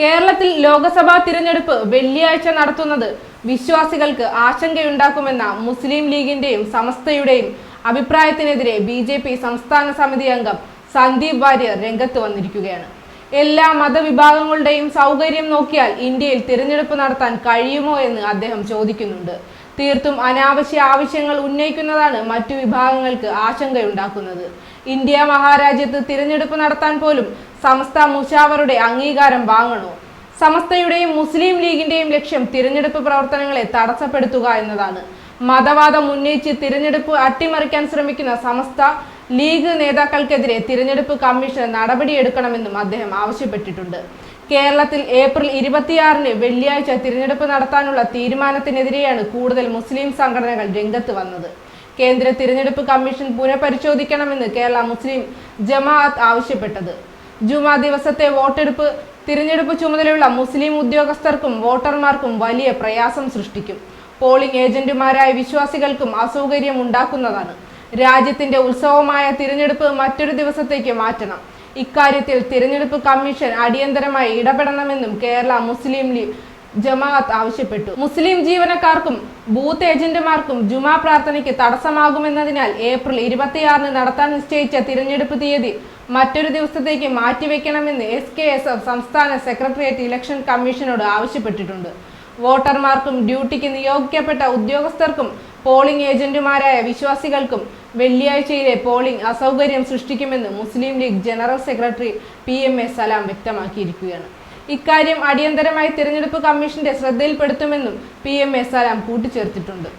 കേരളത്തിൽ ലോക്സഭാ തിരഞ്ഞെടുപ്പ് വെള്ളിയാഴ്ച നടത്തുന്നത് വിശ്വാസികൾക്ക് ആശങ്കയുണ്ടാക്കുമെന്ന മുസ്ലിം ലീഗിന്റെയും സമസ്തയുടെയും അഭിപ്രായത്തിനെതിരെ ബി ജെ പി സംസ്ഥാന സമിതി അംഗം സന്ദീപ് വാര്യർ രംഗത്ത് വന്നിരിക്കുകയാണ്. എല്ലാ മതവിഭാഗങ്ങളുടെയും സൗകര്യം നോക്കിയാൽ ഇന്ത്യയിൽ തിരഞ്ഞെടുപ്പ് നടത്താൻ കഴിയുമോ എന്ന് അദ്ദേഹം ചോദിക്കുന്നുണ്ട്. തീർത്തും അനാവശ്യ ആവശ്യങ്ങൾ ഉന്നയിക്കുന്നതാണ് മറ്റു വിഭാഗങ്ങൾക്ക് ആശങ്കയുണ്ടാക്കുന്നത്. ഇന്ത്യ മഹാരാജ്യത്ത് തിരഞ്ഞെടുപ്പ് നടത്താൻ പോലും സമസ്ത മുഷാവറുടെ അംഗീകാരം വാങ്ങണോ? സമസ്തയുടെയും മുസ്ലിം ലീഗിന്റെയും ലക്ഷ്യം തിരഞ്ഞെടുപ്പ് പ്രവർത്തനങ്ങളെ തടസ്സപ്പെടുത്തുക എന്നതാണ്. മതവാദം ഉന്നയിച്ച് തിരഞ്ഞെടുപ്പ് അട്ടിമറിക്കാൻ ശ്രമിക്കുന്ന സമസ്ത ലീഗ് നേതാക്കൾക്കെതിരെ തിരഞ്ഞെടുപ്പ് കമ്മീഷൻ നടപടിയെടുക്കണമെന്നും അദ്ദേഹം ആവശ്യപ്പെട്ടിട്ടുണ്ട്. കേരളത്തിൽ ഏപ്രിൽ ഇരുപത്തിയാറിന് വെള്ളിയാഴ്ച തിരഞ്ഞെടുപ്പ് നടത്താനുള്ള തീരുമാനത്തിനെതിരെയാണ് കൂടുതൽ മുസ്ലിം സംഘടനകൾ രംഗത്ത് വന്നത്. കേന്ദ്ര തിരഞ്ഞെടുപ്പ് കമ്മീഷൻ പുനഃപരിശോധിക്കണമെന്ന് കേരള മുസ്ലിം ജമാഅത്ത് ആവശ്യപ്പെട്ടത്. ജുമാ ദിവസത്തെ വോട്ടെടുപ്പ് തിരഞ്ഞെടുപ്പ് ചുമതലയുള്ള മുസ്ലിം ഉദ്യോഗസ്ഥർക്കും വോട്ടർമാർക്കും വലിയ പ്രയാസം സൃഷ്ടിക്കും. പോളിംഗ് ഏജന്റുമാരായ വിശ്വാസികൾക്കും അസൗകര്യം ഉണ്ടാക്കുന്നതാണ്. രാജ്യത്തിന്റെ ഉത്സവമായ തിരഞ്ഞെടുപ്പ് മറ്റൊരു ദിവസത്തേക്ക് മാറ്റണം. ഇക്കാര്യത്തിൽ തിരഞ്ഞെടുപ്പ് കമ്മീഷൻ അടിയന്തരമായി ഇടപെടണമെന്നും കേരള മുസ്ലിം ലീഗ് ജമാഅത്ത് ആവശ്യപ്പെട്ടു. മുസ്ലിം ജീവനക്കാർക്കും ബൂത്ത് ഏജന്റുമാർക്കും ജുമാ പ്രാർത്ഥനയ്ക്ക് തടസ്സമാകുമെന്നതിനാൽ ഏപ്രിൽ ഇരുപത്തിയാറിന് നടത്താൻ നിശ്ചയിച്ച തിരഞ്ഞെടുപ്പ് തീയതി മറ്റൊരു ദിവസത്തേക്ക് മാറ്റിവെക്കണമെന്ന് എസ് കെ എസ് എഫ് സംസ്ഥാന സെക്രട്ടേറിയറ്റ് ഇലക്ഷൻ കമ്മീഷനോട് ആവശ്യപ്പെട്ടിട്ടുണ്ട്. വോട്ടർമാർക്കും ഡ്യൂട്ടിക്ക് നിയോഗിക്കപ്പെട്ട ഉദ്യോഗസ്ഥർക്കും പോളിംഗ് ഏജന്റുമാരായ വിശ്വാസികൾക്കും വെള്ളിയാഴ്ചയിലെ പോളിംഗ് അസൗകര്യം സൃഷ്ടിക്കുമെന്ന് Muslim League general secretary P M A Salam വ്യക്തമാക്കിയിരിക്കുകയാണ്. ഇക്കാര്യം അടിയന്തരമായി തിരഞ്ഞെടുപ്പ് കമ്മീഷന്റെ ശ്രദ്ധയിൽപ്പെടുത്തുമെന്നും പി എം എ സലാം കൂട്ടിച്ചേർത്തിട്ടുണ്ട്.